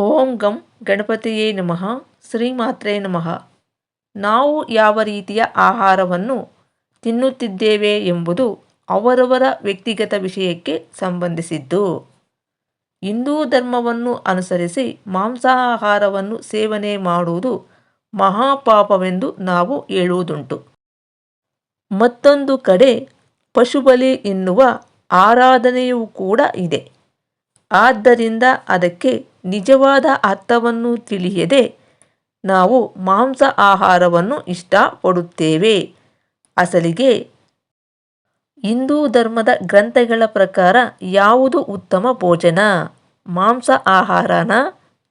ಓಂ ಗಂ ಗಣಪತಿಯೇ ನಮಃ, ಶ್ರೀಮಾತ್ರೇ ನಮಃ. ನಾವು ಯಾವ ರೀತಿಯ ಆಹಾರವನ್ನು ತಿನ್ನುತ್ತಿದ್ದೇವೆ ಎಂಬುದು ಅವರವರ ವ್ಯಕ್ತಿಗತ ವಿಷಯಕ್ಕೆ ಸಂಬಂಧಿಸಿದ್ದು. ಹಿಂದೂ ಧರ್ಮವನ್ನು ಅನುಸರಿಸಿ ಮಾಂಸಾಹಾರವನ್ನು ಸೇವನೆ ಮಾಡುವುದು ಮಹಾಪಾಪವೆಂದು ನಾವು ಹೇಳುವುದುಂಟು. ಮತ್ತೊಂದು ಕಡೆ ಪಶುಬಲಿ ಎನ್ನುವ ಆರಾಧನೆಯೂ ಕೂಡ ಇದೆ. ಆದ್ದರಿಂದ ಅದಕ್ಕೆ ನಿಜವಾದ ಅರ್ಥವನ್ನು ತಿಳಿಯದೆ ನಾವು ಮಾಂಸ ಆಹಾರವನ್ನು ಇಷ್ಟಪಡುತ್ತೇವೆ. ಅಸಲಿಗೆ ಹಿಂದೂ ಧರ್ಮದ ಗ್ರಂಥಗಳ ಪ್ರಕಾರ ಯಾವುದು ಉತ್ತಮ ಭೋಜನ? ಮಾಂಸ ಆಹಾರನ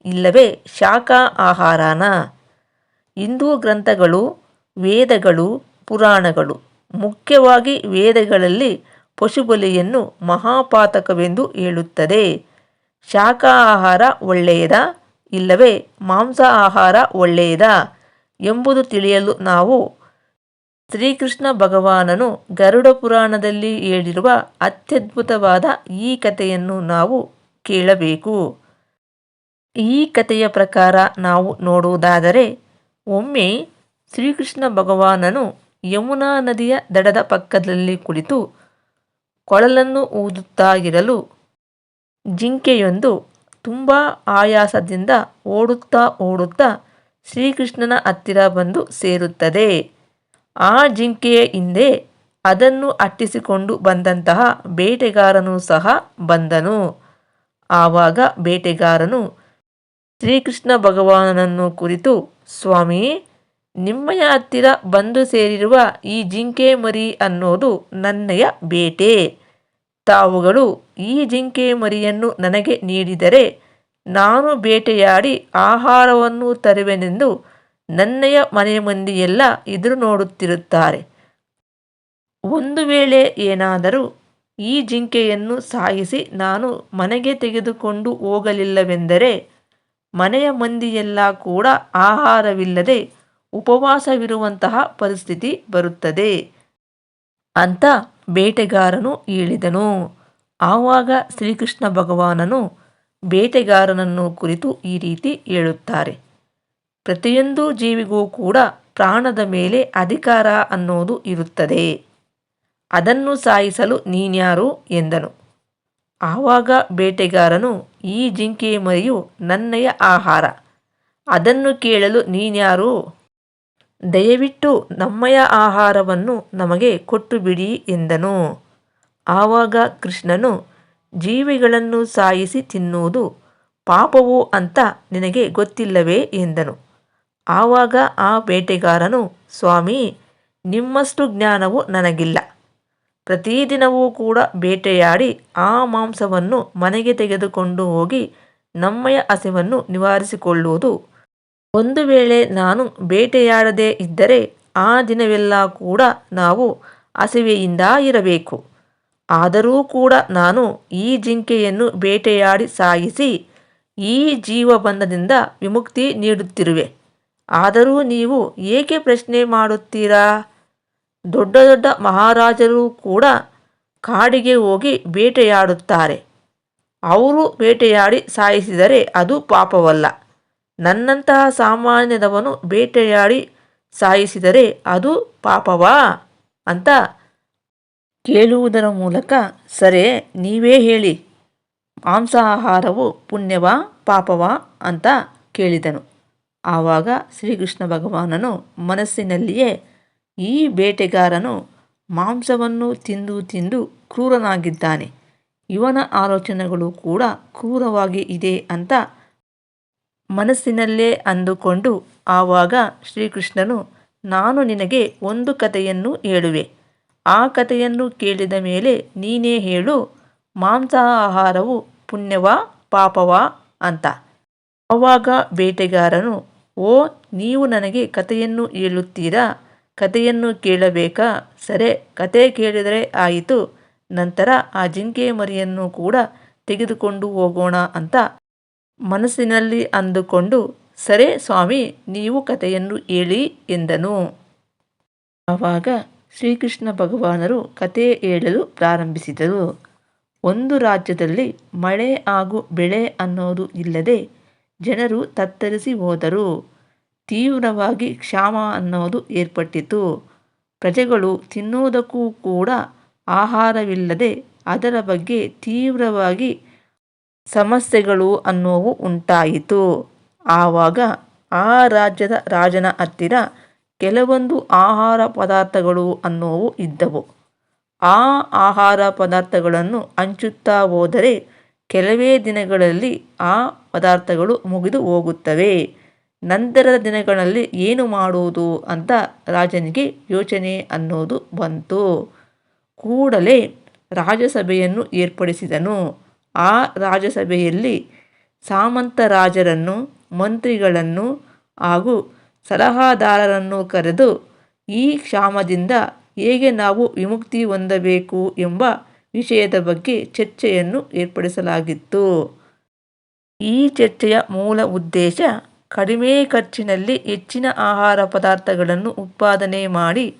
ಇಲ್ಲವೇ ಶಾಖ ಆಹಾರನ? ಹಿಂದೂ ಗ್ರಂಥಗಳು, ವೇದಗಳು, ಪುರಾಣಗಳು, ಮುಖ್ಯವಾಗಿ ವೇದಗಳಲ್ಲಿ ಪಶುಬಲಿಯನ್ನು ಮಹಾಪಾತಕವೆಂದು ಹೇಳುತ್ತದೆ. ಶಾಖ ಆಹಾರ ಒಳ್ಳೆಯದಾ? ಇಲ್ಲವೇ ಮಾಂಸ ಆಹಾರ ಒಳ್ಳೆಯದಾ? ಎಂಬುದು ತಿಳಿಯಲು ನಾವು ಶ್ರೀಕೃಷ್ಣ ಭಗವಾನನು ಗರುಡ ಪುರಾಣದಲ್ಲಿ ಹೇಳಿರುವ ಅತ್ಯದ್ಭುತವಾದ ಈ ಕಥೆಯನ್ನು ನಾವು ಕೇಳಬೇಕು. ಈ ಕಥೆಯ ಪ್ರಕಾರ ನಾವು ನೋಡುವುದಾದರೆ, ಒಮ್ಮೆ ಶ್ರೀಕೃಷ್ಣ ಭಗವಾನನು ಯಮುನಾ ನದಿಯ ದಡದ ಪಕ್ಕದಲ್ಲಿ ಕುಳಿತು ಕೊಳಲನ್ನು ಊದುತ್ತಾ ಇರಲು ಜಿಂಕೆಯೊಂದು ತುಂಬ ಆಯಾಸದಿಂದ ಓಡುತ್ತಾ ಓಡುತ್ತಾ ಶ್ರೀಕೃಷ್ಣನ ಹತ್ತಿರ ಬಂದು ಸೇರುತ್ತದೆ. ಆ ಜಿಂಕೆಯ ಹಿಂದೆ ಅದನ್ನು ಅಟ್ಟಿಸಿಕೊಂಡು ಬಂದಂತಹ ಬೇಟೆಗಾರನು ಸಹ ಬಂದನು. ಆವಾಗ ಬೇಟೆಗಾರನು, ಶ್ರೀಕೃಷ್ಣ ಭಗವಾನನನ್ನು ಕುರಿತು, ಸ್ವಾಮಿ, ನಿಮ್ಮಯ ಹತ್ತಿರ ಬಂದು ಸೇರಿರುವ ಈ ಜಿಂಕೆ ಮರಿ ಅನ್ನೋದು ನನ್ನಯ ಬೇಟೆ. ತಾವುಗಳು ಈ ಜಿಂಕೆ ಮರಿಯನ್ನು ನನಗೆ ನೀಡಿದರೆ ನಾನು ಬೇಟೆಯಾಡಿ ಆಹಾರವನ್ನು ತರುವೆನೆಂದು ನನ್ನಯ ಮನೆ ಮಂದಿಯೆಲ್ಲ ಎದುರು ನೋಡುತ್ತಿರುತ್ತಾರೆ. ಒಂದು ವೇಳೆ ಏನಾದರೂ ಈ ಜಿಂಕೆಯನ್ನು ಸಾಯಿಸಿ ನಾನು ಮನೆಗೆ ತೆಗೆದುಕೊಂಡು ಹೋಗಲಿಲ್ಲವೆಂದರೆ ಮನೆಯ ಮಂದಿಯೆಲ್ಲ ಕೂಡ ಆಹಾರವಿಲ್ಲದೆ ಉಪವಾಸವಿರುವಂತಹ ಪರಿಸ್ಥಿತಿ ಬರುತ್ತದೆ. ಅಂತ ಬೇಟೆಗಾರನು ಹೇಳಿದನು. ಆವಾಗ ಶ್ರೀಕೃಷ್ಣ ಭಗವಾನನು ಬೇಟೆಗಾರನನ್ನು ಕುರಿತು ಈ ರೀತಿ ಹೇಳುತ್ತಾರೆ. ಪ್ರತಿಯೊಂದು ಜೀವಿಗೂ ಕೂಡ ಪ್ರಾಣದ ಮೇಲೆ ಅಧಿಕಾರ ಅನ್ನೋದು ಇರುತ್ತದೆ. ಅದನ್ನು ಸಾಯಿಸಲು ನೀನ್ಯಾರು ಎಂದನು. ಆವಾಗ ಬೇಟೆಗಾರನು ಈ ಜಿಂಕೆ ಮರಿಯು ನನ್ನಯ ಆಹಾರ. ಅದನ್ನು ಕೇಳಲು ನೀನ್ಯಾರು ದಯವಿಟ್ಟು ನಮ್ಮಯ ಆಹಾರವನ್ನು ನಮಗೆ ಕೊಟ್ಟು ಬಿಡಿ ಎಂದನು. ಆವಾಗ ಕೃಷ್ಣನು, ಜೀವಿಗಳನ್ನು ಸಾಯಿಸಿ ತಿನ್ನುವುದು ಪಾಪವು ಅಂತ ನಿನಗೆ ಗೊತ್ತಿಲ್ಲವೇ? ಎಂದನು. ಆವಾಗ ಆ ಬೇಟೆಗಾರನು, ಸ್ವಾಮಿ, ನಿಮ್ಮಷ್ಟು ಜ್ಞಾನವು ನನಗಿಲ್ಲ. ಪ್ರತಿದಿನವೂ ಕೂಡ ಬೇಟೆಯಾಡಿ ಆ ಮಾಂಸವನ್ನು ಮನೆಗೆ ತೆಗೆದುಕೊಂಡು ಹೋಗಿ ನಮ್ಮಯ ಹಸಿವನ್ನು ನಿವಾರಿಸಿಕೊಳ್ಳುವುದು ಒಂದು ವೇಳೆ ನಾನು ಬೇಟೆಯಾಡದೇ ಇದ್ದರೆ ಆ ದಿನವೆಲ್ಲ ಕೂಡ ನಾವು ಹಸಿವೆಯಿಂದ ಇರಬೇಕು. ಆದರೂ ಕೂಡ ನಾನು ಈ ಜಿಂಕೆಯನ್ನು ಬೇಟೆಯಾಡಿ ಸಾಯಿಸಿ ಈ ಜೀವಬಂಧದಿಂದ ವಿಮುಕ್ತಿ ನೀಡುತ್ತಿರುವೆ. ಆದರೂ ನೀವು ಏಕೆ ಪ್ರಶ್ನೆ ಮಾಡುತ್ತೀರಾ? ದೊಡ್ಡ ದೊಡ್ಡ ಮಹಾರಾಜರು ಕೂಡ ಕಾಡಿಗೆ ಹೋಗಿ ಬೇಟೆಯಾಡುತ್ತಾರೆ. ಅವರು ಬೇಟೆಯಾಡಿ ಸಾಯಿಸಿದರೆ ಅದು ಪಾಪವಲ್ಲ. ನನ್ನಂತಹ ಸಾಮಾನ್ಯದವನು ಬೇಟೆಯಾಡಿ ಸಾಯಿಸಿದರೆ ಅದು ಪಾಪವಾ? ಅಂತ ಕೇಳುವುದರ ಮೂಲಕ, ಸರೇ, ನೀವೇ ಹೇಳಿ, ಮಾಂಸಾಹಾರವು ಪುಣ್ಯವಾ, ಪಾಪವಾ ಅಂತ ಕೇಳಿದನು. ಆವಾಗ ಶ್ರೀಕೃಷ್ಣ ಭಗವಾನನು ಮನಸ್ಸಿನಲ್ಲಿಯೇ ಈ ಬೇಟೆಗಾರನು ಮಾಂಸವನ್ನು ತಿಂದು ತಿಂದು ಕ್ರೂರನಾಗಿದ್ದಾನೆ. ಇವನ ಆಲೋಚನೆಗಳು ಕೂಡ ಕ್ರೂರವಾಗಿ ಇದೆ ಅಂತ ಮನಸ್ಸಿನಲ್ಲೇ ಅಂದುಕೊಂಡು ಆವಾಗ ಶ್ರೀಕೃಷ್ಣನು, ನಾನು ನಿನಗೆ ಒಂದು ಕಥೆಯನ್ನು ಹೇಳುವೆ. ಆ ಕಥೆಯನ್ನು ಕೇಳಿದ ಮೇಲೆ ನೀನೇ ಹೇಳು, ಮಾಂಸಾಹಾರವು ಪುಣ್ಯವಾ, ಪಾಪವಾ ಅಂತ. ಆವಾಗ ಬೇಟೆಗಾರನು, ಓ, ನೀವು ನನಗೆ ಕಥೆಯನ್ನು ಹೇಳುತ್ತೀರಾ? ಕಥೆಯನ್ನು ಕೇಳಬೇಕಾ? ಸರಿ ಕತೆ ಕೇಳಿದರೆ ಆಯಿತು. ನಂತರ ಆ ಜಿಂಕೆ ಮರಿಯನ್ನು ಕೂಡ ತೆಗೆದುಕೊಂಡು ಹೋಗೋಣ ಅಂತ ಮನಸ್ಸಿನಲ್ಲಿ ಅಂದುಕೊಂಡು, ಸರಿ ಸ್ವಾಮಿ, ನೀವು ಕಥೆಯನ್ನು ಹೇಳಿ ಎಂದನು. ಆವಾಗ ಶ್ರೀಕೃಷ್ಣ ಭಗವಾನರು ಕತೆ ಹೇಳಲು ಪ್ರಾರಂಭಿಸಿದರು. ಒಂದು ರಾಜ್ಯದಲ್ಲಿ ಮಳೆ ಹಾಗೂ ಬೆಳೆ ಅನ್ನೋದು ಇಲ್ಲದೆ ಜನರು ತತ್ತರಿಸಿ ಹೋದರು. ತೀವ್ರವಾಗಿ ಕ್ಷಾಮ ಅನ್ನೋದು ಏರ್ಪಟ್ಟಿತು. ಪ್ರಜೆಗಳು ತಿನ್ನುವುದಕ್ಕೂ ಕೂಡ ಆಹಾರವಿಲ್ಲದೆ ಅದರ ಬಗ್ಗೆ ತೀವ್ರವಾಗಿ ಸಮಸ್ಯೆಗಳು ಅನ್ನುವು ಉಂಟಾಯಿತು. ಆವಾಗ ಆ ರಾಜ್ಯದ ರಾಜನ ಹತ್ತಿರ ಕೆಲವೊಂದು ಆಹಾರ ಪದಾರ್ಥಗಳು ಅನ್ನುವು ಇದ್ದವು. ಆ ಆಹಾರ ಪದಾರ್ಥಗಳನ್ನು ಹಂಚುತ್ತಾ ಹೋದರೆ ಕೆಲವೇ ದಿನಗಳಲ್ಲಿ ಆ ಪದಾರ್ಥಗಳು ಮುಗಿದು ಹೋಗುತ್ತವೆ. ನಂತರದ ದಿನಗಳಲ್ಲಿ ಏನು ಮಾಡುವುದು ಅಂತ ರಾಜನಿಗೆ ಯೋಚನೆ ಅನ್ನೋದು ಬಂತು. ಕೂಡಲೇ ರಾಜಸಭೆಯನ್ನು ಏರ್ಪಡಿಸಿದನು. ಆ ರಾಜಸಭೆಯಲ್ಲಿ ಸಾಮಂತ ರಾಜರನ್ನು, ಮಂತ್ರಿಗಳನ್ನು ಹಾಗೂ ಸಲಹಾದಾರರನ್ನು ಕರೆದು ಈ ಕ್ಷಾಮದಿಂದ ಹೇಗೆ ನಾವು ವಿಮುಕ್ತಿ ಹೊಂದಬೇಕು ಎಂಬ ವಿಷಯದ ಬಗ್ಗೆ ಚರ್ಚೆಯನ್ನು ಏರ್ಪಡಿಸಲಾಗಿತ್ತು. ಈ ಚರ್ಚೆಯ ಮೂಲ ಉದ್ದೇಶ ಕಡಿಮೆ ಖರ್ಚಿನಲ್ಲಿ ಹೆಚ್ಚಿನ ಆಹಾರ ಪದಾರ್ಥಗಳನ್ನು ಉತ್ಪಾದನೆ ಮಾಡಿ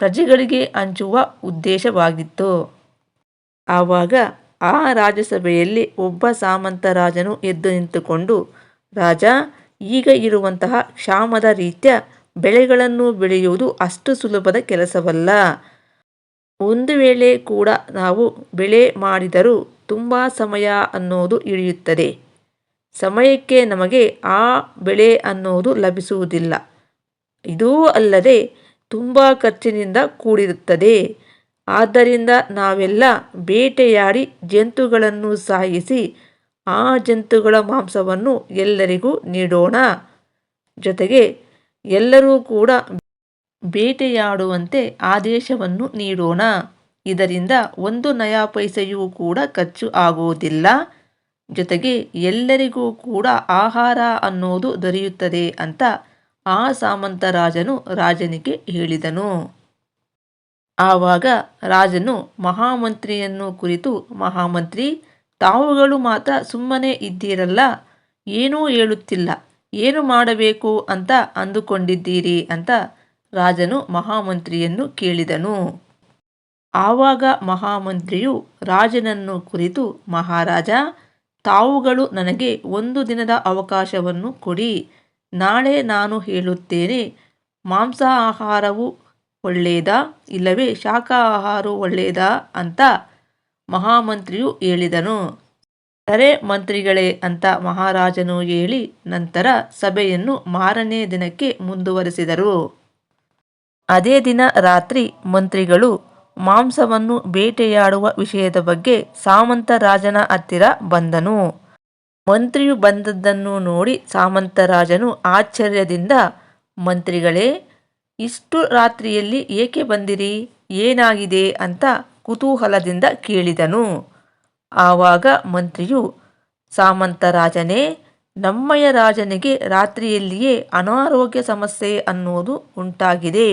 ಪ್ರಜೆಗಳಿಗೆ ಹಂಚುವ ಉದ್ದೇಶವಾಗಿತ್ತು. ಆವಾಗ ಆ ರಾಜಸಭೆಯಲ್ಲಿ ಒಬ್ಬ ಸಾಮಂತ ರಾಜನು ಎದ್ದು ನಿಂತುಕೊಂಡು, ರಾಜ, ಈಗ ಇರುವಂತಹ ಕ್ಷಾಮದ ರೀತ್ಯ ಬೆಳೆಗಳನ್ನು ಬೆಳೆಯುವುದು ಅಷ್ಟು ಸುಲಭದ ಕೆಲಸವಲ್ಲ. ಒಂದು ವೇಳೆ ಕೂಡ ನಾವು ಬೆಳೆ ಮಾಡಿದರೂ ತುಂಬ ಸಮಯ ಅನ್ನೋದು ಇಳಿಯುತ್ತದೆ. ಸಮಯಕ್ಕೆ ನಮಗೆ ಆ ಬೆಳೆ ಅನ್ನೋದು ಲಭಿಸುವುದಿಲ್ಲ. ಇದೂ ಅಲ್ಲದೆ ತುಂಬ ಖರ್ಚಿನಿಂದ ಕೂಡಿರುತ್ತದೆ. ಆದ್ದರಿಂದ ನಾವೆಲ್ಲ ಬೇಟೆಯಾಡಿ ಜಂತುಗಳನ್ನು ಸಾಯಿಸಿ ಆ ಜಂತುಗಳ ಮಾಂಸವನ್ನು ಎಲ್ಲರಿಗೂ ನೀಡೋಣ. ಜೊತೆಗೆ ಎಲ್ಲರೂ ಕೂಡ ಬೇಟೆಯಾಡುವಂತೆ ಆದೇಶವನ್ನು ನೀಡೋಣ. ಇದರಿಂದ ಒಂದು ನಯಾ ಪೈಸೆಯೂ ಕೂಡ ಖರ್ಚು ಆಗುವುದಿಲ್ಲ. ಜೊತೆಗೆ ಎಲ್ಲರಿಗೂ ಕೂಡ ಆಹಾರ ಅನ್ನೋದು ದೊರೆಯುತ್ತದೆ ಅಂತ ಆ ಸಾಮಂತರಾಜನು ರಾಜನಿಗೆ ಹೇಳಿದನು. ಆವಾಗ ರಾಜನು ಮಹಾಮಂತ್ರಿಯನ್ನು ಕುರಿತು, ಮಹಾಮಂತ್ರಿ, ತಾವುಗಳು ಮಾತ್ರ ಸುಮ್ಮನೆ ಇದ್ದೀರಲ್ಲ, ಏನೂ ಹೇಳುತ್ತಿಲ್ಲ, ಏನು ಮಾಡಬೇಕು ಅಂತ ಅಂದುಕೊಂಡಿದ್ದೀರಿ ಅಂತ ರಾಜನು ಮಹಾಮಂತ್ರಿಯನ್ನು ಕೇಳಿದನು. ಆವಾಗ ಮಹಾಮಂತ್ರಿಯು ರಾಜನನ್ನು ಕುರಿತು, ಮಹಾರಾಜ, ತಾವುಗಳು ನನಗೆ ಒಂದು ದಿನದ ಅವಕಾಶವನ್ನು ಕೊಡಿ, ನಾಳೆ ನಾನು ಹೇಳುತ್ತೇನೆ ಮಾಂಸ ಆಹಾರವು ಒಳ್ಳೆಯದಾ ಇಲ್ಲವೇ ಶಾಖಾಹಾರ ಒಳ್ಳೆಯದಾ ಅಂತ ಮಹಾಮಂತ್ರಿಯು ಹೇಳಿದನು. ಸರೇ ಮಂತ್ರಿಗಳೇ ಅಂತ ಮಹಾರಾಜನು ಹೇಳಿ ನಂತರ ಸಭೆಯನ್ನು ಮಾರನೇ ದಿನಕ್ಕೆ ಮುಂದುವರೆಸಿದರು. ಅದೇ ದಿನ ರಾತ್ರಿ ಮಂತ್ರಿಗಳು ಮಾಂಸವನ್ನು ಬೇಟೆಯಾಡುವ ವಿಷಯದ ಬಗ್ಗೆ ಸಾಮಂತ ರಾಜನ ಹತ್ತಿರ ಬಂದನು. ಮಂತ್ರಿಯು ಬಂದದ್ದನ್ನು ನೋಡಿ ಸಾಮಂತ ರಾಜನು ಆಶ್ಚರ್ಯದಿಂದ, ಮಂತ್ರಿಗಳೇ ಇಷ್ಟು ರಾತ್ರಿಯಲ್ಲಿ ಏಕೆ ಬಂದಿರಿ? ಏನಾಗಿದೆ? ಅಂತ ಕುತೂಹಲದಿಂದ ಕೇಳಿದನು. ಆವಾಗ ಮಂತ್ರಿಯು, ಸಾಮಂತ ರಾಜನೇ ನಮ್ಮಯ ರಾಜನಿಗೆ ರಾತ್ರಿಯಲ್ಲಿಯೇ ಅನಾರೋಗ್ಯ ಸಮಸ್ಯೆ ಅನ್ನೋದು ಉಂಟಾಗಿದೆ.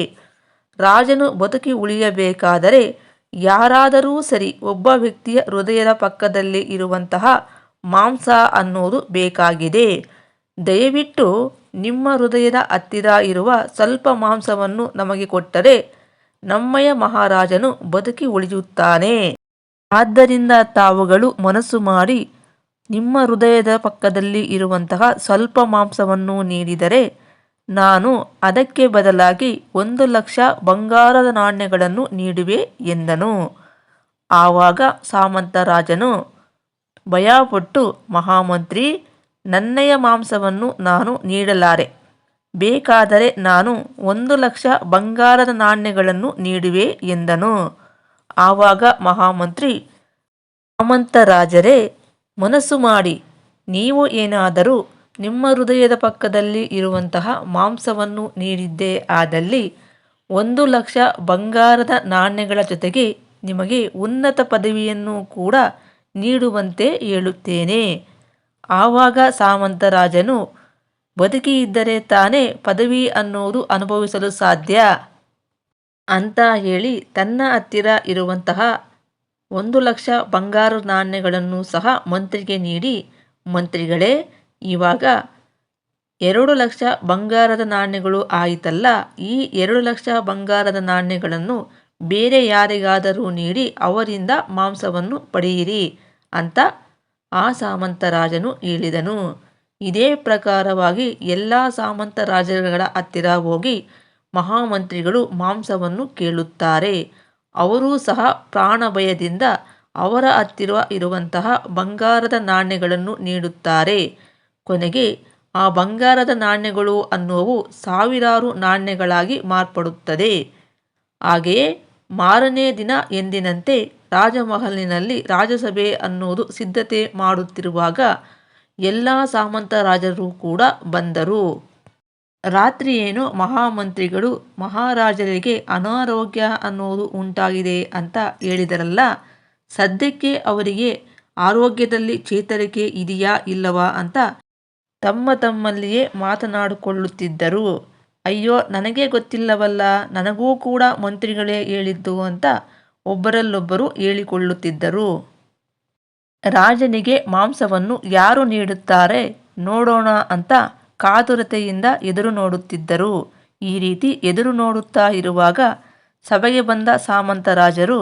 ರಾಜನು ಬದುಕಿ ಉಳಿಯಬೇಕಾದರೆ ಯಾರಾದರೂ ಸರಿ ಒಬ್ಬ ವ್ಯಕ್ತಿಯ ಹೃದಯದ ಪಕ್ಕದಲ್ಲಿ ಇರುವಂತಹ ಮಾಂಸ ಅನ್ನೋದು ಬೇಕಾಗಿದೆ. ದಯವಿಟ್ಟು ನಿಮ್ಮ ಹೃದಯದ ಹತ್ತಿರ ಇರುವ ಸ್ವಲ್ಪ ಮಾಂಸವನ್ನು ನಮಗೆ ಕೊಟ್ಟರೆ ನಮ್ಮಯ ಮಹಾರಾಜನು ಬದುಕಿ ಉಳಿಯುತ್ತಾನೆ. ಆದ್ದರಿಂದ ತಾವುಗಳು ಮನಸ್ಸು ಮಾಡಿ ನಿಮ್ಮ ಹೃದಯದ ಪಕ್ಕದಲ್ಲಿ ಇರುವಂತಹ ಸ್ವಲ್ಪ ಮಾಂಸವನ್ನು ನೀಡಿದರೆ ನಾನು ಅದಕ್ಕೆ ಬದಲಾಗಿ ಒಂದು ಲಕ್ಷ ಬಂಗಾರದ ನಾಣ್ಯಗಳನ್ನು ನೀಡುವೆ ಎಂದನು. ಆವಾಗ ಸಾಮಂತರಾಜನು ಭಯಪಟ್ಟು ಮಹಾಮಂತ್ರಿ ನನ್ನಯ ಮಾಂಸವನ್ನು ನಾನು ನೀಡಲಾರೆ. ಬೇಕಾದರೆ ನಾನು ಒಂದು ಲಕ್ಷ ಬಂಗಾರದ ನಾಣ್ಯಗಳನ್ನು ನೀಡುವೆ ಎಂದನು. ಆವಾಗ ಮಹಾಮಂತ್ರಿ ಸಾಮಂತರಾಜರೇ ಮನಸ್ಸು ಮಾಡಿ. ನೀವು ಏನಾದರೂ ನಿಮ್ಮ ಹೃದಯದ ಪಕ್ಕದಲ್ಲಿ ಇರುವಂತಹ ಮಾಂಸವನ್ನು ನೀಡಿದ್ದೇ ಆದಲ್ಲಿ ಒಂದು ಲಕ್ಷ ಬಂಗಾರದ ನಾಣ್ಯಗಳ ಜೊತೆಗೆ ನಿಮಗೆ ಉನ್ನತ ಪದವಿಯನ್ನು ಕೂಡ ನೀಡುವಂತೆ ಹೇಳುತ್ತೇನೆ. ಆವಾಗ ಸಾಮಂತರಾಜನು ಬದುಕಿ ಇದ್ದರೆ ತಾನೇ ಪದವಿ ಅನ್ನೋದು ಅನುಭವಿಸಲು ಸಾಧ್ಯ ಅಂತ ಹೇಳಿ ತನ್ನ ಹತ್ತಿರ ಇರುವಂತಹ ಒಂದು ಲಕ್ಷ ಬಂಗಾರು ನಾಣ್ಯಗಳನ್ನು ಸಹ ಮಂತ್ರಿಗೆ ನೀಡಿ, ಮಂತ್ರಿಗಳೇ, ಇವಾಗ ಎರಡು ಲಕ್ಷ ಬಂಗಾರದ ನಾಣ್ಯಗಳು ಆಯಿತಲ್ಲ, ಈ ಎರಡು ಲಕ್ಷ ಬಂಗಾರದ ನಾಣ್ಯಗಳನ್ನು ಬೇರೆ ಯಾರಿಗಾದರೂ ನೀಡಿ ಅವರಿಂದ ಮಾಂಸವನ್ನು ಪಡೆಯಿರಿ ಅಂತ ಆ ಸಾಮಂತರಾಜನು ಹೇಳಿದನು, ಇದೇ ಪ್ರಕಾರವಾಗಿ ಎಲ್ಲ ಸಾಮಂತ ರಾಜರುಗಳ ಹತ್ತಿರ ಹೋಗಿ ಮಹಾಮಂತ್ರಿಗಳು ಮಾಂಸವನ್ನು ಕೇಳುತ್ತಾರೆ. ಅವರೂ ಸಹ ಪ್ರಾಣಭಯದಿಂದ ಅವರ ಹತ್ತಿರ ಇರುವಂತಹ ಬಂಗಾರದ ನಾಣ್ಯಗಳನ್ನು ನೀಡುತ್ತಾರೆ. ಕೊನೆಗೆ, ಆ ಬಂಗಾರದ ನಾಣ್ಯಗಳು ಅನ್ನುವು ಸಾವಿರಾರು ನಾಣ್ಯಗಳಾಗಿ ಮಾರ್ಪಡುತ್ತದೆ. ಹಾಗೆಯೇ ಮಾರನೇ ದಿನ ಎಂದಿನಂತೆ ರಾಜಮಹಲಿನಲ್ಲಿ ರಾಜಸಭೆ ಅನ್ನುವುದು ಸಿದ್ಧತೆ ಮಾಡುತ್ತಿರುವಾಗ ಎಲ್ಲ ಸಾಮಂತ ರಾಜರು ಕೂಡ ಬಂದರು. ರಾತ್ರಿಯೇನು ಮಹಾಮಂತ್ರಿಗಳು ಮಹಾರಾಜರಿಗೆ ಅನಾರೋಗ್ಯ ಅನ್ನೋದು ಉಂಟಾಗಿದೆ ಅಂತ ಹೇಳಿದರಲ್ಲ, ಸದ್ಯಕ್ಕೆ ಅವರಿಗೆ ಆರೋಗ್ಯದಲ್ಲಿ ಚೇತರಿಕೆ ಇದೆಯಾ ಇಲ್ಲವಾ ಅಂತ ತಮ್ಮ ತಮ್ಮಲ್ಲಿಯೇ ಮಾತನಾಡಿಕೊಳ್ಳುತ್ತಿದ್ದರು. ಅಯ್ಯೋ, ನನಗೆ ಗೊತ್ತಿಲ್ಲವಲ್ಲ, ನನಗೂ ಕೂಡ ಮಂತ್ರಿಗಳೇ ಹೇಳಿದ್ದು ಅಂತ ಒಬ್ಬರಲ್ಲೊಬ್ಬರು ಹೇಳಿಕೊಳ್ಳುತ್ತಿದ್ದರು. ರಾಜನಿಗೆ ಮಾಂಸವನ್ನು ಯಾರು ನೀಡುತ್ತಾರೆ ನೋಡೋಣ ಅಂತ ಕಾತುರತೆಯಿಂದ ಎದುರು ನೋಡುತ್ತಿದ್ದರು. ಈ ರೀತಿ ಎದುರು ನೋಡುತ್ತಾ ಇರುವಾಗ ಸಭೆಗೆ ಬಂದ ಸಾಮಂತರಾಜರು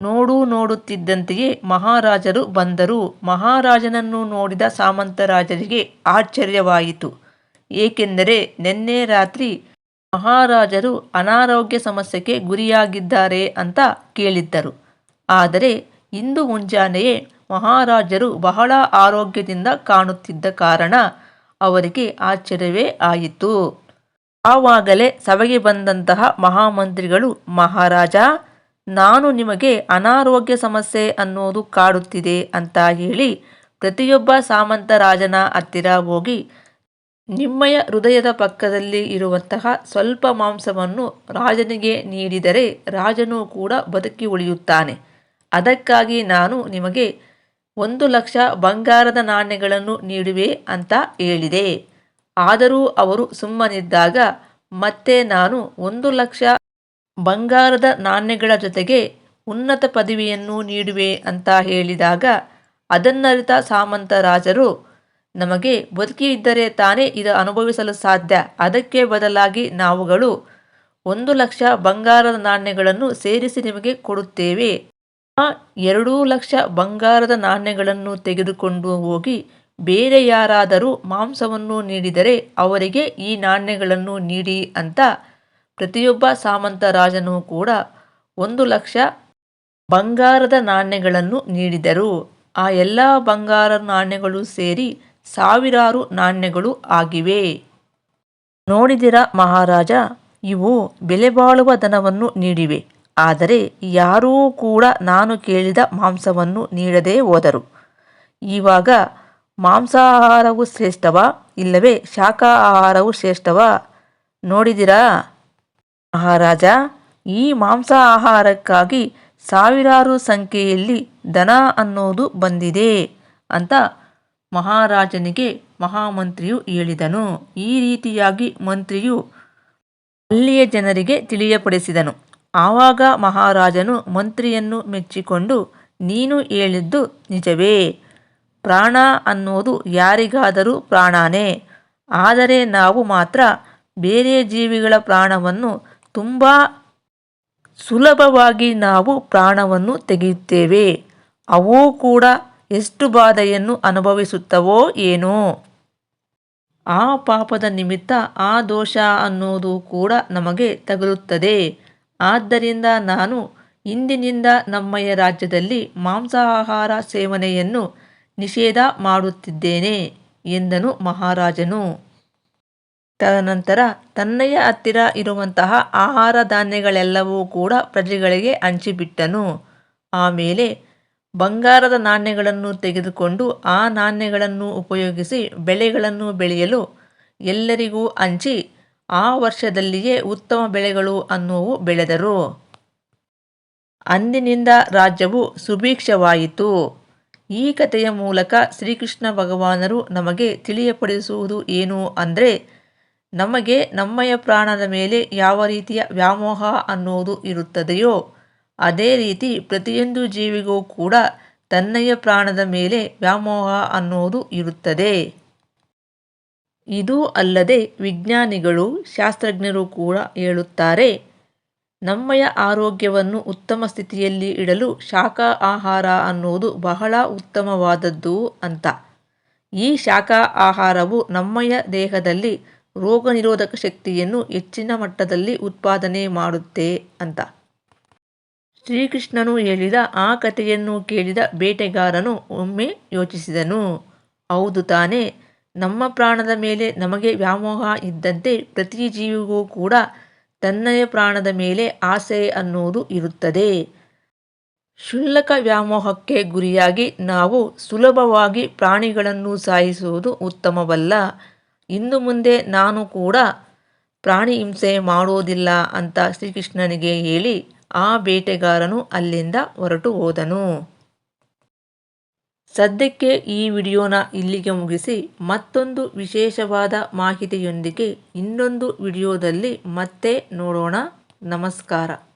ನೋಡು ನೋಡುತ್ತಿದ್ದಂತೆಯೇ ಮಹಾರಾಜರು ಬಂದರು. ಮಹಾರಾಜನನ್ನು ನೋಡಿದ ಸಾಮಂತರಾಜರಿಗೆ ಆಶ್ಚರ್ಯವಾಯಿತು. ಏಕೆಂದರೆ ನಿನ್ನೆ ರಾತ್ರಿ ಮಹಾರಾಜರು ಅನಾರೋಗ್ಯ ಸಮಸ್ಯೆಗೆ ಗುರಿಯಾಗಿದ್ದಾರೆ ಅಂತ ಕೇಳಿದ್ದರು. ಆದರೆ ಇಂದು ಮುಂಜಾನೆಯೇ ಮಹಾರಾಜರು ಬಹಳ ಆರೋಗ್ಯದಿಂದ ಕಾಣುತ್ತಿದ್ದ ಕಾರಣ ಅವರಿಗೆ ಆಶ್ಚರ್ಯವೇ ಆಯಿತು. ಆವಾಗಲೇ ಸಭೆಗೆ ಬಂದಂತಹ ಮಹಾಮಂತ್ರಿಗಳು, ಮಹಾರಾಜ, ನಾನು ನಿಮಗೆ ಅನಾರೋಗ್ಯ ಸಮಸ್ಯೆ ಅನ್ನೋದು ಕಾಡುತ್ತಿದೆ ಅಂತ ಹೇಳಿ ಪ್ರತಿಯೊಬ್ಬ ಸಾಮಂತ ರಾಜನ ಹತ್ತಿರ ಹೋಗಿ ನಿಮ್ಮಯ ಹೃದಯದ ಪಕ್ಕದಲ್ಲಿ ಇರುವಂತಹ ಸ್ವಲ್ಪ ಮಾಂಸವನ್ನು ರಾಜನಿಗೆ ನೀಡಿದರೆ ರಾಜನು ಕೂಡ ಬದುಕಿ ಉಳಿಯುತ್ತಾನೆ. ಅದಕ್ಕಾಗಿ ನಾನು ನಿಮಗೆ ಒಂದು ಲಕ್ಷ ಬಂಗಾರದ ನಾಣ್ಯಗಳನ್ನು ನೀಡುವೆ ಅಂತ ಹೇಳಿದೆ. ಆದರೂ ಅವರು ಸುಮ್ಮನಿದ್ದಾಗ ಮತ್ತೆ ನಾನು ಒಂದು ಲಕ್ಷ ಬಂಗಾರದ ನಾಣ್ಯಗಳ ಜೊತೆಗೆ ಉನ್ನತ ಪದವಿಯನ್ನು ನೀಡುವೆ ಅಂತ ಹೇಳಿದಾಗ ಅದನ್ನರಿತ ಸಾಮಂತ ರಾಜರು ನಮಗೆ ಬದುಕಿ ಇದ್ದರೆ ತಾನೇ ಇದು ಅನುಭವಿಸಲು ಸಾಧ್ಯ. ಅದಕ್ಕೆ ಬದಲಾಗಿ ನಾವುಗಳು ಒಂದು ಲಕ್ಷ ಬಂಗಾರದ ನಾಣ್ಯಗಳನ್ನು ಸೇರಿಸಿ ನಿಮಗೆ ಕೊಡುತ್ತೇವೆ. ಆ ಎರಡೂ ಲಕ್ಷ ಬಂಗಾರದ ನಾಣ್ಯಗಳನ್ನು ತೆಗೆದುಕೊಂಡು ಹೋಗಿ ಬೇರೆ ಯಾರಾದರೂ ಮಾಂಸವನ್ನು ನೀಡಿದರೆ ಅವರಿಗೆ ಈ ನಾಣ್ಯಗಳನ್ನು ನೀಡಿ ಅಂತ ಪ್ರತಿಯೊಬ್ಬ ಸಾಮಂತ ರಾಜನೂ ಕೂಡ ಒಂದು ಲಕ್ಷ ಬಂಗಾರದ ನಾಣ್ಯಗಳನ್ನು ನೀಡಿದರು. ಆ ಎಲ್ಲ ಬಂಗಾರ ನಾಣ್ಯಗಳು ಸೇರಿ ಸಾವಿರಾರು ನಾಣ್ಯಗಳು ಆಗಿವೆ. ನೋಡಿದಿರ ಮಹಾರಾಜ, ಇವು ಬೆಲೆಬಾಳುವ ಧನವನ್ನು ನೀಡಿವೆ. ಆದರೆ ಯಾರೂ ಕೂಡ ನಾನು ಕೇಳಿದ ಮಾಂಸವನ್ನು ನೀಡದೇ ಹೋದರು. ಇವಾಗ ಮಾಂಸಾಹಾರವು ಶ್ರೇಷ್ಠವಾ, ಇಲ್ಲವೇ ಶಾಖಾಹಾರವು ಶ್ರೇಷ್ಠವ? ನೋಡಿದಿರಾ ಮಹಾರಾಜ, ಈ ಮಾಂಸಾಹಾರಕ್ಕಾಗಿ ಸಾವಿರಾರು ಸಂಖ್ಯೆಯಲ್ಲಿ ದನ ಅನ್ನೋದು ಬಂದಿದೆ ಅಂತ ಮಹಾರಾಜನಿಗೆ ಮಹಾಮಂತ್ರಿಯು ಹೇಳಿದನು. ಈ ರೀತಿಯಾಗಿ ಮಂತ್ರಿಯು ಅಲ್ಲಿಯ ಜನರಿಗೆ ತಿಳಿಯಪಡಿಸಿದನು. ಆವಾಗ ಮಹಾರಾಜನು ಮಂತ್ರಿಯನ್ನು ಮೆಚ್ಚಿಕೊಂಡು, ನೀನು ಹೇಳಿದ್ದು ನಿಜವೇ. ಪ್ರಾಣ ಅನ್ನೋದು ಯಾರಿಗಾದರೂ ಪ್ರಾಣಾನೇ. ಆದರೆ ನಾವು ಮಾತ್ರ ಬೇರೆ ಜೀವಿಗಳ ಪ್ರಾಣವನ್ನು ತುಂಬ ಸುಲಭವಾಗಿ ನಾವು ಪ್ರಾಣವನ್ನು ತೆಗೆಯುತ್ತೇವೆ. ಅವೂ ಕೂಡ ಎಷ್ಟು ಬಾಧೆಯನ್ನು ಅನುಭವಿಸುತ್ತವೋ ಏನೋ. ಆ ಪಾಪದ ನಿಮಿತ್ತ ಆ ದೋಷ ಅನ್ನೋದು ಕೂಡ ನಮಗೆ ತಗಲುತ್ತದೆ. ಆದ್ದರಿಂದ ನಾನು ಇಂದಿನಿಂದ ನಮ್ಮಯ ರಾಜ್ಯದಲ್ಲಿ ಮಾಂಸಾಹಾರ ಸೇವನೆಯನ್ನು ನಿಷೇಧ ಮಾಡುತ್ತಿದ್ದೇನೆ, ಎಂದನು ಮಹಾರಾಜನು. ತದನಂತರ ತನ್ನಯ ಹತ್ತಿರ ಇರುವಂತಹ ಆಹಾರ ಧಾನ್ಯಗಳೆಲ್ಲವೂ ಕೂಡ ಪ್ರಜೆಗಳಿಗೆ ಹಂಚಿಬಿಟ್ಟನು. ಆಮೇಲೆ ಬಂಗಾರದ ನಾಣ್ಯಗಳನ್ನು ತೆಗೆದುಕೊಂಡು ಆ ನಾಣ್ಯಗಳನ್ನು ಉಪಯೋಗಿಸಿ ಬೆಳೆಗಳನ್ನು ಬೆಳೆಯಲು ಎಲ್ಲರಿಗೂ ಹಂಚಿ ಆ ವರ್ಷದಲ್ಲಿಯೇ ಉತ್ತಮ ಬೆಳೆಗಳು ಅನ್ನುವು ಬೆಳೆದರು. ಅಂದಿನಿಂದ ರಾಜ್ಯವು ಸುಭೀಕ್ಷವಾಯಿತು. ಈ ಕಥೆಯ ಮೂಲಕ ಶ್ರೀಕೃಷ್ಣ ಭಗವಾನರು ನಮಗೆ ತಿಳಿಯಪಡಿಸುವುದು ಏನು ಅಂದರೆ, ನಮಗೆ ನಮ್ಮಯ ಪ್ರಾಣದ ಮೇಲೆ ಯಾವ ರೀತಿಯ ವ್ಯಾಮೋಹ ಅನ್ನುವುದು ಇರುತ್ತದೆಯೋ ಅದೇ ರೀತಿ ಪ್ರತಿಯೊಂದು ಜೀವಿಗೂ ಕೂಡ ತನ್ನಯ ಪ್ರಾಣದ ಮೇಲೆ ವ್ಯಾಮೋಹ ಅನ್ನೋದು ಇರುತ್ತದೆ. ಇದು ಅಲ್ಲದೆ ವಿಜ್ಞಾನಿಗಳು, ಶಾಸ್ತ್ರಜ್ಞರು ಕೂಡ ಹೇಳುತ್ತಾರೆ, ನಮ್ಮಯ ಆರೋಗ್ಯವನ್ನು ಉತ್ತಮ ಸ್ಥಿತಿಯಲ್ಲಿ ಇಡಲು ಶಾಖ ಆಹಾರ ಅನ್ನೋದು ಬಹಳ ಉತ್ತಮವಾದದ್ದು ಅಂತ. ಈ ಶಾಖ ಆಹಾರವು ನಮ್ಮಯ ದೇಹದಲ್ಲಿ ರೋಗ ನಿರೋಧಕ ಶಕ್ತಿಯನ್ನು ಹೆಚ್ಚಿನ ಮಟ್ಟದಲ್ಲಿ ಉತ್ಪಾದನೆ ಮಾಡುತ್ತೆ ಅಂತ. ಶ್ರೀಕೃಷ್ಣನು ಹೇಳಿದ ಆ ಕಥೆಯನ್ನು ಕೇಳಿದ ಬೇಟೆಗಾರನು ಒಮ್ಮೆ ಯೋಚಿಸಿದನು, ಹೌದು ತಾನೇ, ನಮ್ಮ ಪ್ರಾಣದ ಮೇಲೆ ನಮಗೆ ವ್ಯಾಮೋಹ ಇದ್ದಂತೆ ಪ್ರತಿ ಜೀವಿಗೂ ಕೂಡ ತನ್ನಯ ಪ್ರಾಣದ ಮೇಲೆ ಆಸೆ ಅನ್ನೋದು ಇರುತ್ತದೆ. ಕ್ಷುಲ್ಲಕ ವ್ಯಾಮೋಹಕ್ಕೆ ಗುರಿಯಾಗಿ ನಾವು ಸುಲಭವಾಗಿ ಪ್ರಾಣಿಗಳನ್ನು ಸಾಯಿಸುವುದು ಉತ್ತಮವಲ್ಲ. ಇನ್ನು ಮುಂದೆ ನಾನು ಕೂಡ ಪ್ರಾಣಿ ಹಿಂಸೆ ಮಾಡೋದಿಲ್ಲ ಅಂತ ಶ್ರೀಕೃಷ್ಣನಿಗೆ ಹೇಳಿ ಆ ಬೇಟೆಗಾರನು ಅಲ್ಲಿಂದ ಹೊರಟು ಹೋದನು. ಸದ್ಯಕ್ಕೆ ಈ ವಿಡಿಯೋನ ಇಲ್ಲಿಗೆ ಮುಗಿಸಿ ಮತ್ತೊಂದು ವಿಶೇಷವಾದ ಮಾಹಿತಿಯೊಂದಿಗೆ ಇನ್ನೊಂದು ವಿಡಿಯೋದಲ್ಲಿ ಮತ್ತೆ ನೋಡೋಣ. ನಮಸ್ಕಾರ.